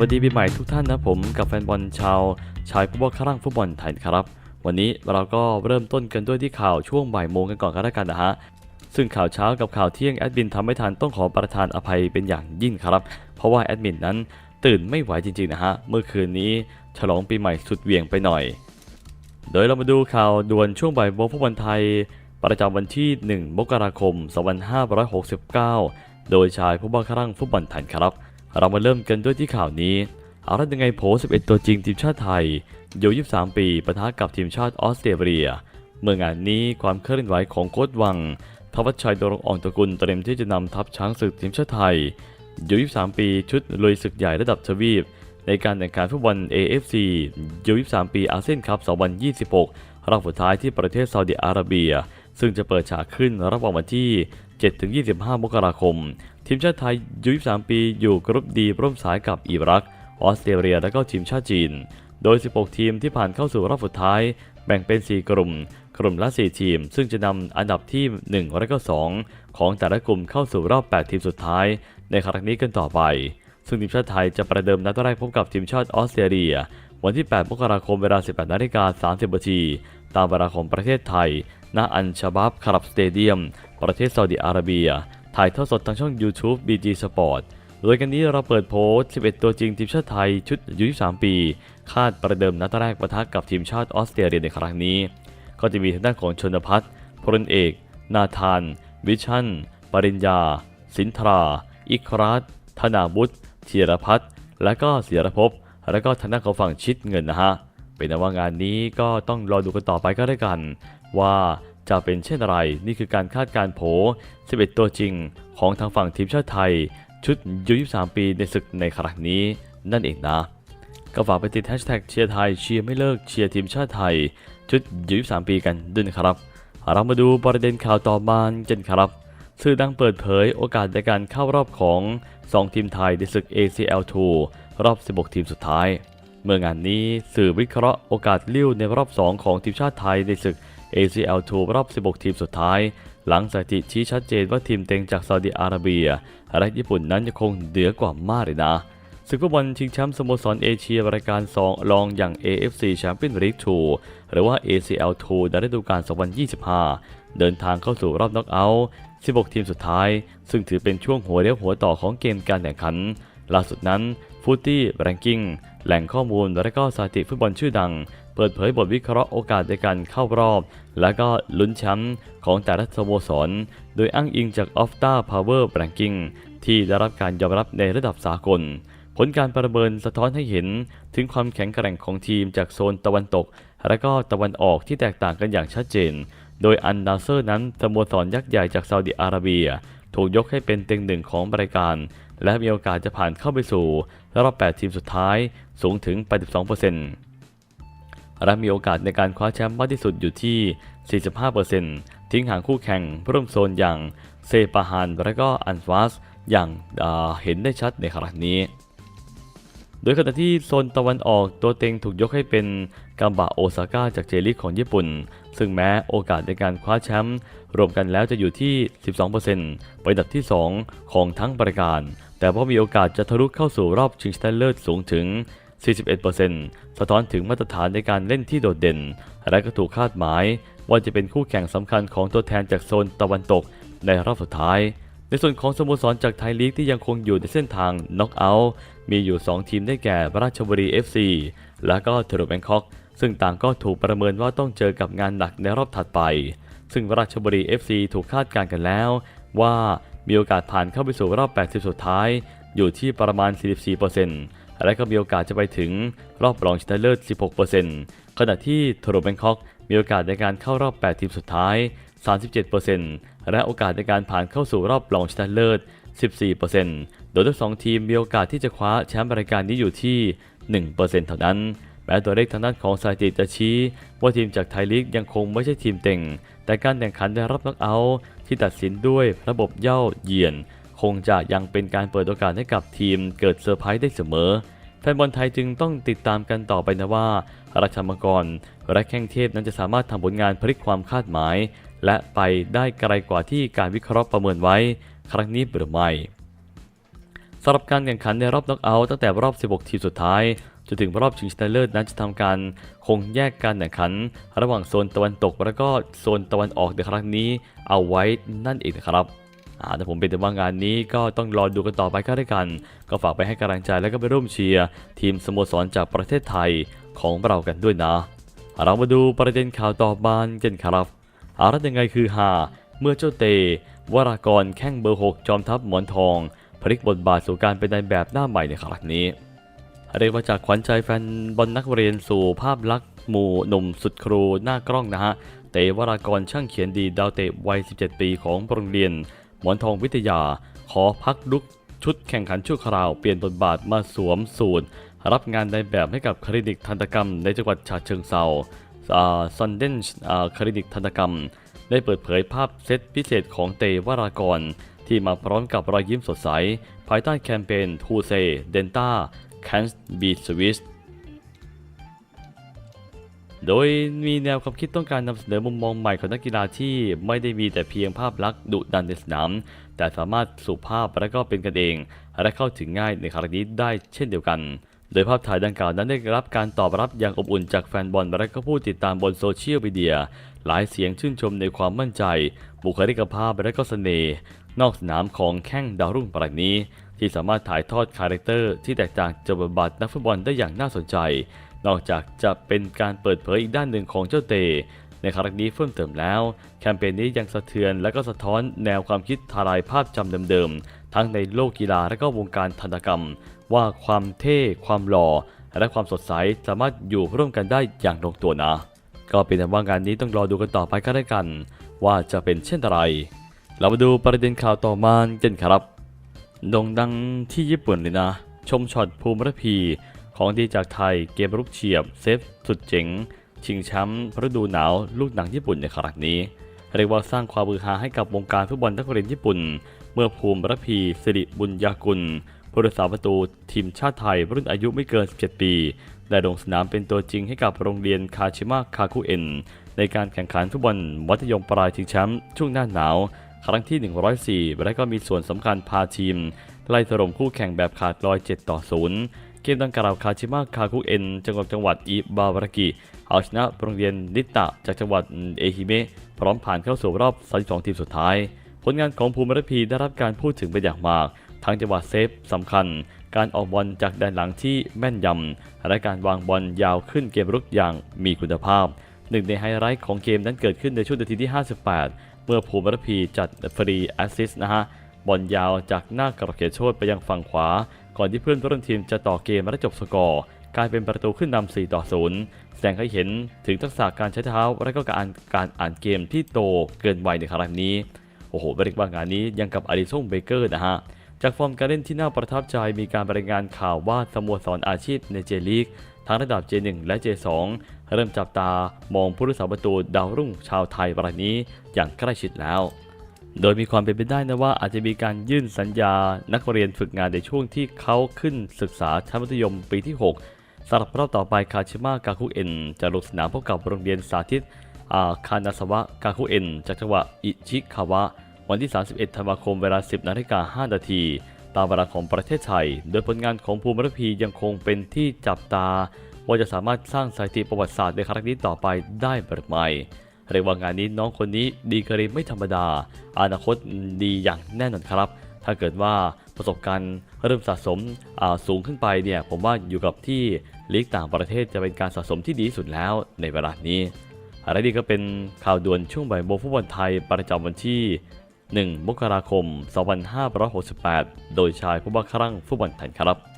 วัสดีปีใหม่ทุกท่านนะผมกับแฟนบอลชาว ชายฟุตบอลข้างฟุตบอลไทยครับ วันนี้เราก็เริ่มต้นกันด้วยที่ข่าวช่วงบ่ายโมงกันก่อนก็แล้วกันนะฮะซึ่งข่าวเช้ากับข่าวเที่ยงแอดมินทำไม่ทันต้องขอประทานอภัยเป็นอย่างยิ่งครับ เพราะว่าแอดมินนั้นตื่นไม่ไหวจริงๆนะฮะเมื่อคืนนี้ฉลองปีใหม่สุดเวียงไปหน่อย โดยเรามาดูข่าวด่วนช่วงบ่ายโมงฟุตบอลไทย ประจำวันที่ 1 มกราคม 2569 โดยชายผู้บ้าครั่งฟุตบอลไทยครับ เรามาเริ่มกันด้วยที่ข่าวนี้เอาละยังไงโผ11 ตัวจริงทีมชาติไทยอายุ23 ปีปะทะกับทีมชาติออสเตรเลีย เมื่องานนี้ความเคลื่อนไหวของโค้ชวัง ทวัชชัยดรงอ่องตะกุลเตรียมที่จะนำทัพช้างศึกทีมชาติไทยอายุ23 ปีชุดลุยศึกใหญ่ระดับทวีป ในการแข่งขันฟุตบอล AFC อายุ23 ปีอาเซียนคัพ 2026 รอบสุดท้ายที่ประเทศซาอุดิอาระเบีย ซึ่งจะเปิดฉากขึ้นระหว่างวันที่ 7-25 มกราคม ทีมชาติไทยอายุ23 ปีอยู่กรุ๊ปดีร่วมสายกับอิรัก ออสเตรเลียและก็ทีมชาติจีน โดย 16 ทีมที่ผ่านเข้าสู่รอบสุดท้าย แบ่งเป็น 4 กลุ่ม กลุ่มละ 4 ทีม ซึ่งจะนำอันดับที่ 1 และก็ 2 ของแต่ละกลุ่มเข้าสู่รอบ 8 ทีมสุดท้าย ในครั้งนี้กันต่อไป ซึ่งทีมชาติไทยจะประเดิมนัดแรกพบกับทีมชาติออสเตรเลียวันที่ 8 มกราคม เวลา 18นาฬิกา30นาที ตามเวลาของประเทศไทย ณอันชาบับคารับสเตเดียม ประเทศซาอุดิอาระเบีย ถ่ายทอดสดทางช่อง YouTube BG Sport โดยกันนี้เราเปิดโพสต์ 11 ตัวจริงทีมชาติไทยชุดอายุ23ปี คาดประเดิมนัดแรกปะทะกับทีมชาติออสเตรเลียในครั้งนี้ ก็จะมีทางด้านของชนพัฒน์พลเอก นาธาน วิชันปริญญา สินทรา อิครัตธนาบุตรธีรพัฒน์และก็เสียรภพและก็ทางด้านของฝั่งชิดเงินนะฮะ เป็นว่างานนี้ก็ต้องรอดูกันต่อไปก็ได้กัน ว่าจะเป็นเช่นไรนี่คือการคาดการณ์โผ11 ตัวจริงของทางฝั่งทีมชาติไทย ชุดยู23 ปีในศึกในครั้งนี้นั่นเองนะ ก็ฝากไปติดแฮชแท็กเชียร์ไทยเชียร์ไม่เลิกเชียร์ทีมชาติไทย ชุดยู23 ปีกันด้วยนะครับ เรามาดูประเด็นข่าวต่อมากันครับสื่อดังเปิดเผยโอกาสในการเข้ารอบของ 2 ทีมไทยในศึก ACL2 รอบ 16 ทีมสุดท้าย เมื่องานนี้สื่อวิเคราะห์โอกาสลิ้วในรอบ 2 ของทีมชาติไทยในศึก ACL2 รอบ 16 ทีมสุดท้าย หลังสถิติชี้ชัดเจนว่าทีมเต็งจากซาอุดิอาระเบียและญี่ปุ่นนั้นยังคงเหนือกว่ามากเลยนะศึกฟุตบอลชิงแชมป์สโมสรเอเชียรายการ 2 รองอย่าง AFC Champions League 2หรือว่า ACL2 ในฤดูกาล 2025 เดินทางเข้าสู่รอบน็อกเอาท์16 ทีมสุดท้าย ซึ่งถือเป็นช่วงหัวเรียวหัวต่อของเกมการแข่งขัน ล่าสุดนั้นฟูตี้แรงกิ้งแหล่งข้อมูลและก็สถิติฟุตบอลชื่อดัง เปิดเผยบทวิเคราะห์โอกาสในการเข้ารอบ และก็ลุ้นแชมป์ของแต่ละสโมสร โดยอ้างอิงจาก o f t a Power Ranking ที่ได้รับการยอมรับในระดับสากล ผลการประเมินสะท้อนให้เห็นถึงความแข็งแกร่งของทีมจากโซนตะวันตก และก็ตะวันออกที่แตกต่างกันอย่างชัดเจน โดยอันดาเซอร์นั้นสโมสรยักษ์ใหญ่จากซาอุดิอาระเบีย ถูกยกให้เป็นเต็งหนึ่งของรายการและมีโอกาสจะผ่านเข้าไปสู่รอบ 8 ทีมสุดท้ายสูงถึง 82% และมีโอกาสในการคว้าแชมป์มากที่สุดอยู่ที่ 45%ทิ้งห่างคู่แข่งร่วมโซนอย่างเซปาฮันและก็อันฟาสอย่างาเห็นได้ชัดในครั้งนี้ โดยขณะที่โซนตะวันออกตัวเต็งถูกยกให้เป็นกัมบะโอซาก้าจากเจลิกของญี่ปุ่น ซึ่งแม้โอกาสในการคว้าแชมป์รวมกันแล้วจะอยู่ที่ 12%เป็นอันดับที่ 2 ของทั้งบริการ แต่พอมีโอกาสจะทะลุเข้าสู่รอบชิงชนะเลิศสูงถึง 41%สะท้อนถึงมาตรฐานในการเล่นที่โดดเด่น และก็ถูกคาดหมาย ว่าจะเป็นคู่แข่งสำคัญของตัวแทนจากโซนตะวันตกในรอบสุดท้าย ในส่วนของสโมสรจากไทยลีกที่ยังคงอยู่ในเส้นทางน็อกเอาท์มีอยู่ 2 ทีมได้แก่ราชบุรี FC และก็เทโรแบงคอกซึ่งต่างก็ถูกประเมินว่าต้องเจอกับงานหนักในรอบถัดไป ซึ่งราชบุรี FC ถูกคาดการณ์กันแล้ว ว่ามีโอกาสผ่านเข้าไปสู่รอบ 80 สุดท้าย อยู่ที่ประมาณ 44% และก็มีโอกาสจะไปถึงรอบรองชนะเลิศ 16%ขณะที่เทโรแบงคอกมีโอกาสในการเข้ารอบ 8 ทีมสุดท้าย 37%และโอกาสในการผ่านเข้าสู่รอบรองชนะเลิศ 14%โดยทั้งสองทีมมีโอกาสที่จะคว้าแชมป์รายการนี้อยู่ที่ 1%เท่านั้น แม้ตัวเลขทางด้านของสถิติจะชี้ว่าทีมจากไทยลีกยังคงไม่ใช่ทีมเต็ง แต่การแข่งขันได้รับน็อกเอาท์ที่ตัดสินด้วยระบบเย่าเยียน คงจะยังเป็นการเปิดโอกาสให้กับทีมเกิดเซอร์ไพรส์ได้เสมอ แฟนบอลไทยจึงต้องติดตามกันต่อไปนะว่า ราชมังกรและแข้งเทพนั้นจะสามารถทำผลงานพลิกความคาดหมาย และไปได้ไกลกว่าที่การวิเคราะห์ประเมินไว้ ครั้งนี้หรือไม่สำหรับการแข่งขันในรอบน็อกเอาท์ตั้งแต่รอบ 16 ทีมสุดท้ายจนถึงรอบชิงชนะเลิศนั้นจะทำการคงแยกการแข่งขัน ระหว่างโซนตะวันตก และก็โซนตะวันออกในครั้งนี้เอาไว้นั่นเองนะครับ แต่ผมเป็นแต่ว่างานนี้ก็ต้องรอดูกันต่อไปก็ได้กัน ก็ฝากไปให้กำลังใจและก็ไปร่วมเชียร์ทีมสโมสรจากประเทศไทยของเรากันด้วยนะ เรามาดูประเด็นข่าวต่อมากันครับอารัตยังไงคือฮาเมื่อเจ้าเต วรากรแข้งเบอร์ 6 จอมทัพหมอนทองพลิกบทบาทสู่การเป็นนายแบบหน้าใหม่ในครั้งนี้เรียกว่าจากขวัญใจแฟนบอลนักเรียนสู่ภาพลักษณ์หมู่หนุ่มสุดครูหน้ากล้องนะฮะ เตวรากรช่างเขียนดีดาวเตะวัย 17 ปีของโรงเรียน หมอนทองวิทยา ขอพักลุกชุดแข่งขันชั่วคราวเปลี่ยนบทบาทมาสวมสูตร รับงานในแบบให้กับคลินิกทันตกรรมในจังหวัดฉะเชิงเซาซันเดนคลินิกทันตกรรม ได้เปิดเผยภาพเซตพิเศษของเตวรากร ที่มาพร้อมกับรอยยิ้มสดใส ภายใต้แคมเปญทูเซเดนต้า Can Be Swiss โดยมีแนวความคิดต้องการนำเสนอมุมมองใหม่ของนักกีฬาที่ไม่ได้มีแต่เพียงภาพลักษณ์ดุดันในสนาม แต่สามารถสุภาพและก็เป็นกันเอง และเข้าถึงง่ายในครั้งนี้ได้เช่นเดียวกัน โดยภาพถ่ายดังกล่าวนั้นได้รับการตอบรับอย่างอบอุ่นจากแฟนบอลและก็ผู้ติดตามบนโซเชียลมีเดีย หลายเสียงชื่นชมในความมั่นใจ บุคลิกภาพและก็เสน่ห์นอกสนามของแข้งดาวรุ่งปรายนี้ ที่สามารถถ่ายทอดคาแรคเตอร์ที่แตกต่างจากบทบาทนักฟุตบอลได้อย่างน่าสนใจ นอกจากจะเป็นการเปิดเผยอีกด้านหนึ่งของเจ้าเต ในครั้งนี้เพิ่มเติมแล้ว แคมเปญนี้ยังสะเทือนและก็สะท้อนแนวความคิดทลายภาพจำเดิมๆ ทั้งในโลกกีฬาและก็วงการทันตกรรม ว่าความเท่ ความหล่อ และความสดใสสามารถอยู่ร่วมกันได้อย่างลงตัวนะ ก็เป็นแต่ว่างานนี้ต้องรอดูกันต่อไปก็ได้กัน ว่าจะเป็นเช่นไร เรามาดูประเด็นข่าวต่อมากันครับโด่งดังที่ญี่ปุ่นเลยนะ ชมช็อตภูมิรพี ของดีจากไทยเกมรุกเฉียบเซฟสุดเจ๋ง ชิงแชมป์ฤดูหนาวลูกหนังญี่ปุ่นในครั้งนี้ เรียกว่าสร้างความบือฮาให้กับวงการฟุตบอลนักเรียนญี่ปุ่น เมื่อภูมิรพีสิริบุญญากุลผู้รักษาประตูทีมชาติไทยรุ่นอายุไม่เกิน 17 ปี ได้ลงสนามเป็นตัวจริงให้กับโรงเรียนคาชิมะคาคุเอ็น ในการแข่งขันฟุตบอลมัธยมปลายชิงแชมป์ช่วงหน้าหนาว ครั้งที่ 104 และก็มีส่วนสำคัญพาทีม ไล่ถล่มคู่แข่งแบบขาดลอย 7 ต่อ 0 เกมดังกล่าวคาชิมะคาคุเอ็นจังหวัดจังหวัดอิบาวารากิเอาชนะโรงเรียนนิตะจากจังหวัดเอฮิเมะพร้อมผ่านเข้าสู่รอบ 32 ทีมสุดท้าย ผลงานของภูมิรพีได้รับการพูดถึงเป็นอย่างมาก ทั้งจังหวะเซฟสำคัญ การออกบอลจากแดนหลังที่แม่นยำและการวางบอลยาวขึ้นเกมรุกอย่างมีคุณภาพหนึ่งในไฮไลท์ของเกมนั้นเกิดขึ้นในช่วงนาทีที่ 58 เมื่อภูมิรพีจัดฟรีแอสซิสต์นะฮะ บอลยาวจากหน้ากระเขตโชดไปยังฝั่งขวา ก่อนที่เพื่อนร่วมทีมจะต่อเกมและจบสกอร์กลายเป็นประตูขึ้นนำ4ต่อ0แสดงให้เห็นถึงทักษะการใช้เท้า และก็การการอ่านเกมที่โตเกินวัยในครั้งนี้ โอ้โหเรียกว่างานนี้ยังกับอาริซงเบเกอร์นะฮะ จากฟอร์มการเล่นที่น่าประทับใจมีการรายงานข่าวว่าสโมสรอาชีพในเจลีกทั้งระดับ J1 และ J2 เริ่มจับตามองผู้รักษาประตูดาวรุ่งชาวไทยรายนี้อย่างใกล้ชิดแล้ว โดยมีความเป็นไปได้นะว่าอาจจะมีการยื่นสัญญานักเรียนฝึกงานในช่วงที่เขาขึ้นศึกษาชั้นมัธยมปีที่ 6สำหรับรอบต่อไปคาชิมะกาคุเอ็น จะลงสนามพบกับโรงเรียนสาธิตอาคานาสวะกาคุเอ็น จากจังหวัดอิชิคาวะ วันที่ 31 ธันวาคมเวลา 10นาฬิกา5นาทีตามเวลาของประเทศไทย โดยผลงานของภูมิรพียังคงเป็นที่จับตา ว่าจะสามารถสร้างสถิติประวัติศาสตร์ในครั้งนี้ต่อไปได้หรือไม่ เรียกว่างานนี้น้องคนนี้ดีกรีไม่ธรรมดา อนาคตดีอย่างแน่นอนครับ ถ้าเกิดว่าประสบการณ์เริ่มสะสมสูงขึ้นไปเนี่ยผมว่าอยู่กับที่ลีกต่างประเทศจะเป็นการสะสมที่ดีสุดแล้วในเวลานี้อะไรดีก็เป็นข่าวด่วนช่วงบ่ายโมงฟุตบอลไทยประจำวันที่ 1 มกราคม 2568 โดยชายผู้บังคับฟุตบอลไทยครับ